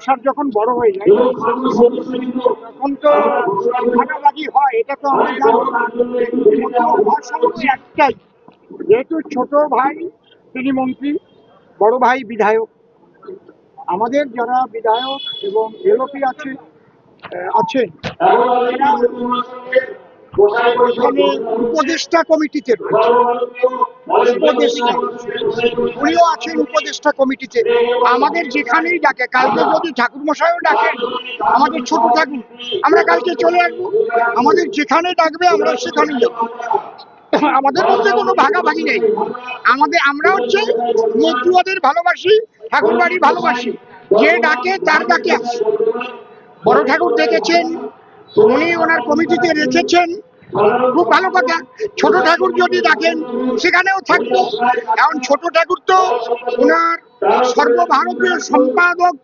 সংসার যখন বড় হয়ে যায় তখন তো ভাগাভাগি হয় এটা তো আমরা জানি। একটাই। যেহেতু ছোট ভাই তিনি মন্ত্রী বড় ভাই বিধায়ক। আমাদের যারা বিধায়ক এবং এলওপি আছে আছেন উপদেষ্টা কমিটিতে উপদেষ্টা। উনিও আছেন উপদেষ্টা কমিটিতে। আমাদের যেখানেই ডাকে, কালকে যদি ঠাকুর মশাইও ডাকেন আমাদের ছোট ঠাকুর, আমরা কালকে চলে আসব। আমাদের যেখানে ডাকবে, আমরা সেখানেই যাব। আমাদের মধ্যে কোনো ভাগাভাগি নেই। আমাদের, আমরা হচ্ছে মতুয়াদের ভালোবাসি ঠাকুর বাড়ি ভালোবাসি। যে ডাকে, তার ডাকে আসি। বড় ঠাকুর দেখেছেন উনি ওনার কমিটিতে রেখেছেন। খুব ভালো কথা। ছোট ঠাকুর যদি ডাকেন, সেখানেও থাকব। এখন ছোট ঠাকুর তো ওনার সর্বভারতীয় সম্পাদক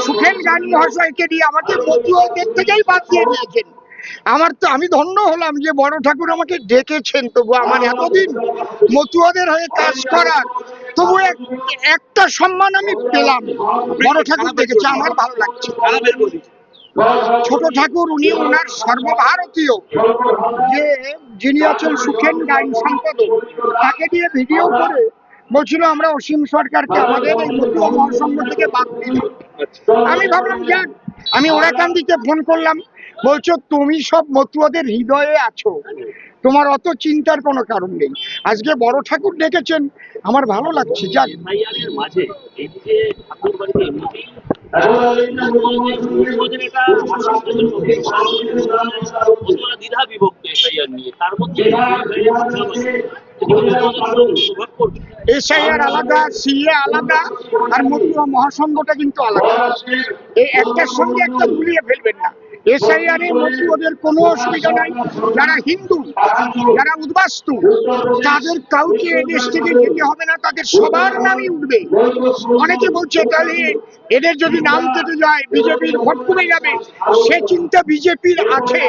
সুখেন গান মহাশয়কে দিয়ে আমাকে মতুয়াদের থেকেই বাদ দিয়ে দিয়েছেন। আমার তো, আমি ধন্য হলাম যে বড় ঠাকুর আমাকে ডেকেছেন। তবু আমার এতদিন মতুয়াদের হয়ে কাজ করার তবু এক- একটা সম্মান আমি পেলাম। বড় ঠাকুর দেখেছে, আমার ভালো লাগছে। ছোট ঠাকুর, উনি ওনার সর্বভারতীয়। যে যিনি আছেন সুখেন গাইন সম্পাদক, তাকে দিয়ে ভিডিও করে বলছিল, আমরা অসীম সরকারকে আমাদের এই মতুয়া থেকে বাদ দিই। আমি ভাবলাম, যাক। আমি ওরাকান্দিকে ফোন করলাম, বলছো, তুমি সব মতুয়াদের হৃদয়ে আছো। তোমার অত চিন্তার কোনো কারণ নেই। আজকে বড় ঠাকুর ডেকেছেন। আমার ভালো লাগছে। যাক। মাঝে এই যে দ্বিধা বিভক্ত নিয়ে তার মধ্যে এশাইয়ার আলাদা সিএ আলাদা আর মতুয়া মহাসংঘটা কিন্তু আলাদা। এই একটার সঙ্গে একটা গুলিয়ে ফেলবেন না। অসুবিধা নাই। যারা হিন্দু, যারা উদ্বাস্তু, তাদের কাউকে এদেশ থেকে যেতে হবে না, তাদের সবার নামই উঠবে। অনেকে বলছে, তাহলে এদের যদি নাম কেটে যায়, বিজেপির ভোট কমে যাবে। সে চিন্তা বিজেপির আছে,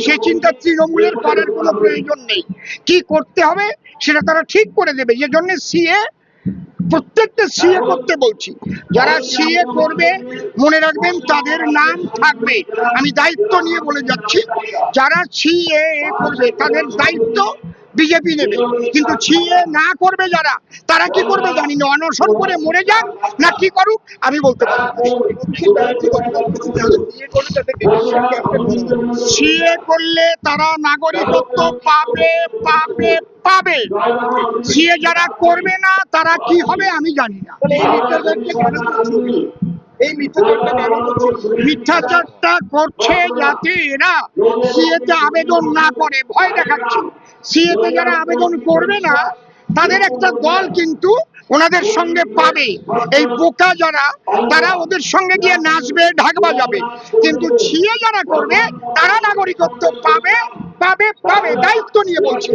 সে চিন্তা তৃণমূলের করার কোনো প্রয়োজন নেই। কি করতে হবে, সেটা তারা ঠিক করে দেবে। যে জন্য সিএ প্রত্যেকটা সিএ করতে বলছি। যারা সিএ করবে, মনে রাখবেন তাদের নাম থাকবে। আমি দায়িত্ব নিয়ে বলে যাচ্ছি, যারা সিএ করবে, তাদের দায়িত্ব বিজেপি নেবে। কিন্তু সিএ না করবে যারা, তারা কি করবে জানি না। অনশন করে মরে যাক না কি করুক, আমি বলতে পারি সিএ করলে তারা নাগরিকত্ব পাবে পাবে পাবে। সিএ যারা করবে না, তারা কি হবে আমি জানি না। এই মিথ্যাচারটা করছে? যাতে এরা। সিএতে আবেদন না করে, ভয় দেখাচ্ছে। সিএতে যারা আবেদন করবে না, তাদের একটা দল কিন্তু ওনাদের সঙ্গে পাবে। এই বোকা যারা, তারা ওদের সঙ্গে গিয়ে নাচবে, ঢাক বাজাবে। কিন্তু ছিয়ে যারা করবে, তারা নাগরিকত্ব পাবে পাবে পাবে। দায়িত্ব নিয়ে বলছে।